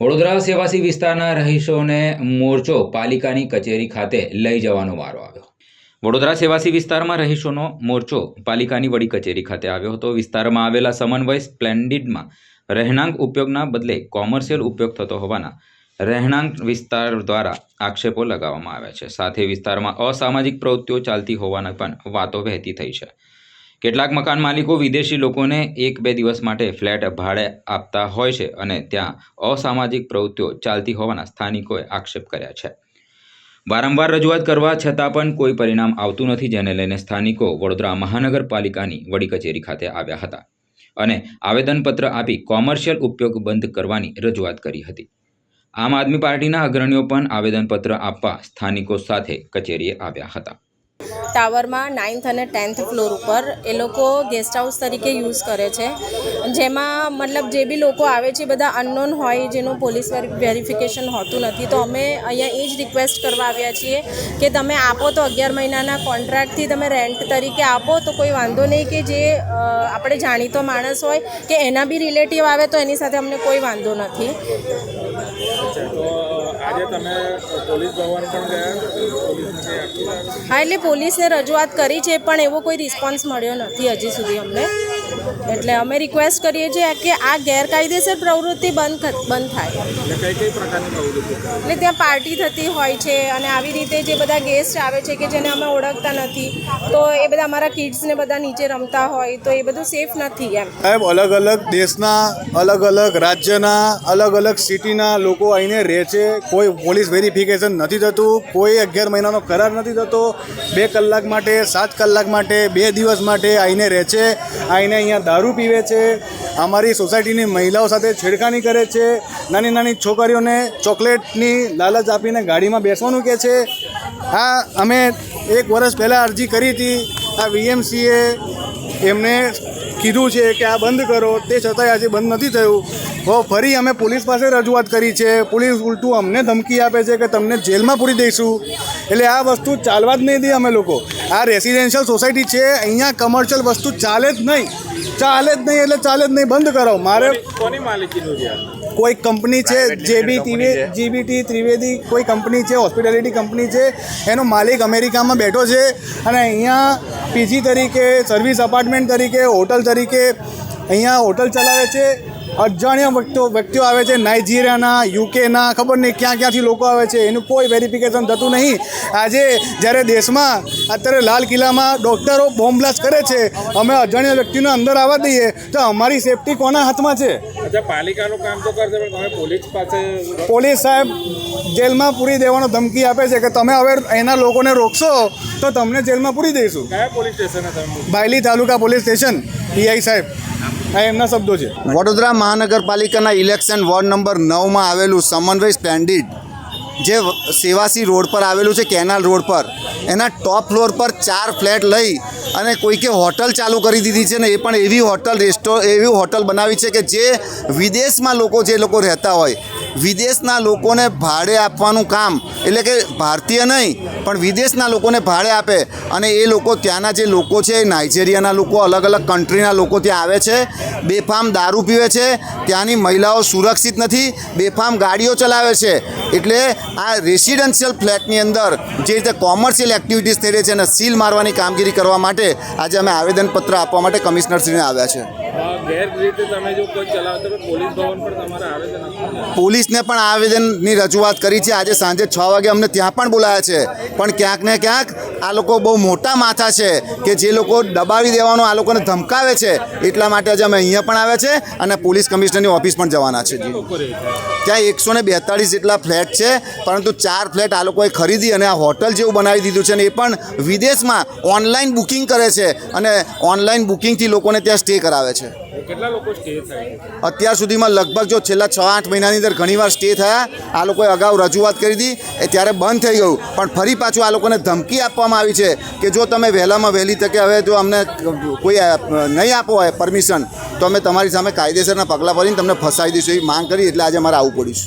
વડોદરા સેવાસી વિસ્તારના રહીશોને મોરચો પાલિકાની કચેરી ખાતે લઈ જવાનો વારો આવ્યો. વડોદરા સેવાસી વિસ્તારમાં રહીશોનો મોરચો પાલિકાની વડી કચેરી ખાતે આવ્યો હતો. વિસ્તારમાં આવેલા સમન્વય સ્પ્લેન્ડિડમાં રહેણાંક ઉપયોગના બદલે કોમર્શિયલ ઉપયોગ થતો હોવાના રહેણાંક વિસ્તાર દ્વારા આક્ષેપો લગાવવામાં આવ્યા છે. સાથે વિસ્તારમાં અસામાજિક પ્રવૃત્તિઓ ચાલતી હોવાના પણ વાતો વહેતી થઈ છે. કેટલાક મકાન માલિકો વિદેશી લોકોને એક બે દિવસ માટે ફ્લેટ ભાડે આપતા હોય છે અને ત્યાં અસામાજિક પ્રવૃત્તિઓ ચાલતી હોવાના સ્થાનિકોએ આક્ષેપ કર્યા છે. વારંવાર રજૂઆત કરવા છતાં પણ કોઈ પરિણામ આવતું નથી, જેને લઈને સ્થાનિકો વડોદરા મહાનગરપાલિકાની વડી કચેરી ખાતે આવ્યા હતા અને આવેદનપત્ર આપી કોમર્શિયલ ઉપયોગ બંધ કરવાની રજૂઆત કરી હતી. આમ આદમી પાર્ટીના અગ્રણીઓ પણ આવેદનપત્ર આપવા સ્થાનિકો સાથે કચેરીએ આવ્યા હતા. ટાવરમાં નાઇન્થ અને ટેન્થ ફ્લોર ઉપર એ લોકો ગેસ્ટ હાઉસ તરીકે યુઝ કરે છે. જેમાં મતલબ જે બી લોકો આવે છે બધા અનનોન હોય જેનું પોલીસ વેરિફિકેશન હોતું નથી. તો અમે અહીંયા એ જ રિક્વેસ્ટ કરવા આવ્યા છીએ કે તમે આપો તો અગિયાર મહિનાના કોન્ટ્રાક્ટથી તમે રેન્ટ તરીકે આપો તો કોઈ વાંધો નહીં કે જે આપણે જાણીતો માણસ હોય કે એના બી રિલેટિવ આવે તો એની સાથે અમને કોઈ વાંધો નથી. હા, એટલે પોલીસને રજૂઆત કરી છે, પણ એવો કોઈ રિસ્પોન્સ મળ્યો નથી હજી સુધી અમને. એટલે અમે રિક્વેસ્ટ કરીએ છીએ કે આ ગેરકાયદેસર પ્રવૃત્તિ બંધ બંધ થાય. એટલે કઈ કઈ પ્રકારની પ્રવૃત્તિ એટલે ત્યાં પાર્ટી થતી હોય છે અને આવી રીતે જે બધા ગેસ્ટ આવે છે કે જેને અમે ઓળખતા નથી તો એ બધા અમારા કિડ્સને બધા નીચે રમતા હોય તો એ બધું સેફ નથી એમ. સાહેબ અલગ અલગ દેશના અલગ અલગ રાજ્યના અલગ અલગ સિટીના લોકો આવીને રહે છે. કોઈ પોલીસ વેરિફિકેશન નથી થતું કોઈ અગિયાર મહિનાનો કરાર નથી થતો. બે કલાક માટે સાત કલાક માટે બે દિવસ માટે આવીને રહે છે. આવીને અહીંયા દારૂ પીવે છે. અમારી સોસાયટીની મહિલાઓ સાથે છેડખાની કરે છે. નાની નાની છોકરીઓને ચોકલેટની લાલચ આપીને ગાડીમાં બેસવાનું કહે છે. આ અમે એક વર્ષ પહેલાં અરજી કરી હતી. આ વીએમસીએ એમને કીધું છે કે આ બંધ કરો. તે છતાંય આજે બંધ નથી થયું. તો ફરી અમે પોલીસ પાસે રજૂઆત કરી છે. પોલીસ ઉલટું અમને ધમકી આપે છે કે તમને જેલમાં પૂરી દઈશું. એટલે આ વસ્તુ ચાલવા જ નહીં દે અમે લોકો. આ રેસિડેન્શિયલ સોસાયટી છે અહીંયા કમર્શિયલ વસ્તુ ચાલે જ નહીં. ચાલે જ નહીં એટલે ચાલે જ નહીં. બંધ કરાવો. મારે કોની માલિકીનું છે? કોઈ કંપની છે જે ટીવી જીબીટી ત્રિવેદી કોઈ કંપની છે હોસ્પિટાલિટી કંપની છે એનો માલિક અમેરિકામાં બેઠો છે અને અહીંયા પીજી તરીકે સર્વિસ અપાર્ટમેન્ટ તરીકે હોટલ તરીકે અહીંયા હોટલ ચલાવે છે. અજાણ્યા વ્યક્તિઓ વ્યક્તિઓ આવે છે નાઇજીરિયાના યુકેના ખબર નહીં ક્યાં ક્યાંથી લોકો આવે છે એનું કોઈ વેરિફિકેશન થતું નહીં. આજે જ્યારે દેશમાં અત્યારે લાલ કિલ્લામાં ડૉક્ટરો બોમ્બ બ્લાસ્ટ કરે છે અમે અજાણ્યા વ્યક્તિને અંદર આવવા દઈએ તો અમારી સેફટી કોના હાથમાં છે? પાલિકાનું કામ તો કરશે પણ પોલીસ પાસે પોલીસ સાહેબ જેલમાં પૂરી દેવાનો ધમકી આપે છે કે તમે હવે એના લોકોને રોકશો તો તમને જેલમાં પૂરી દઈશું. કયા પોલીસ સ્ટેશને Bayli taluka police station PI સાહેબ. આ એમના શબ્દો છે. વડોદરા મહાનગરપાલિકાના ઇલેક્શન વોર્ડ નંબર નવમાં આવેલું સમન્વય સ્પ્લેન્ડિડ જે સેવાસી રોડ પર આવેલું છે, કેનાલ રોડ પર, એના ટોપ ફ્લોર પર ચાર ફ્લેટ લઈ અને કોઈકે હોટલ ચાલુ કરી દીધી છે ને એ પણ એવી હોટલ રેસ્ટો, એવી હોટલ બનાવી છે કે જે વિદેશમાં લોકો જે લોકો રહેતા હોય વિદેશના લોકોને ભાડે આપવાનું કામ. એટલે કે ભારતીય નહીં, પણ વિદેશના લોકોને ભાડે આપે. અને એ લોકો ત્યાંના જે લોકો છે એ નાઇજેરિયાના લોકો અલગ અલગ કન્ટ્રીના લોકો ત્યાં આવે છે, બેફામ દારૂ પીવે છે, ત્યાંની મહિલાઓ સુરક્ષિત નથી, બેફામ ગાડીઓ ચલાવે છે. એટલે આ રેસિડેન્શિયલ ફ્લેટની અંદર જે રીતે કોમર્શિયલ એક્ટિવિટીઝ થઈ રહી છે અને સીલ મારવાની કામગીરી કરવા માટે આજે અમે આવેદનપત્ર આપવા માટે કમિશનરશ્રીને આવ્યા છે. અ, ગેરરીતે તમે જો કોઈ ચલાવતો પોલીસ ભવન પર તમારે આવેદન પોલીસને પણ આવેદનની રજૂઆત કરી છે. આજે સાંજે છ વાગે અમને ત્યાં પણ બોલાયા છે. પણ ક્યાંક ને ક્યાંક આ લોકો બહુ મોટા માથા છે કે જે લોકો દબાવી દેવાનો આ લોકોને ધમકાવે છે એટલા માટે આજે અમે અહીંયા પણ આવ્યા છે અને પોલીસ કમિશનરની ઓફિસ પણ જવાના છે. ત્યાં એકસો ને બેતાળીસ જેટલા ફ્લેટ છે પરંતુ ચાર ફ્લેટ આ લોકોએ ખરીદી અને આ હોટલ જેવું બનાવી દીધું છે અને એ પણ વિદેશમાં ઓનલાઈન બુકિંગ કરે છે અને ઓનલાઈન બુકિંગથી લોકોને ત્યાં સ્ટે કરાવે છે. કેટલા લોકો સ્ટે થાય? અત્યાર સુધીમાં લગભગ જો છેલ્લા છ આઠ મહિનાની અંદર ઘણીવાર સ્ટે થયા. આ લોકોએ અગાઉ રજૂઆત કરી હતી. એ ત્યારે બંધ થઈ ગયું. પણ ફરી પાછું આ લોકોને ધમકી આપવામાં આવી છે કે જો તમે વહેલામાં વહેલી તકે હવે જો અમને કોઈ નહીં આપો હોય પરમિશન તો અમે તમારી સામે કાયદેસરના પગલાં ભરીને તમને ફસાઈ દઈશું એવી માંગ કરી. એટલે આજે અમારે આવવું પડ્યું છે.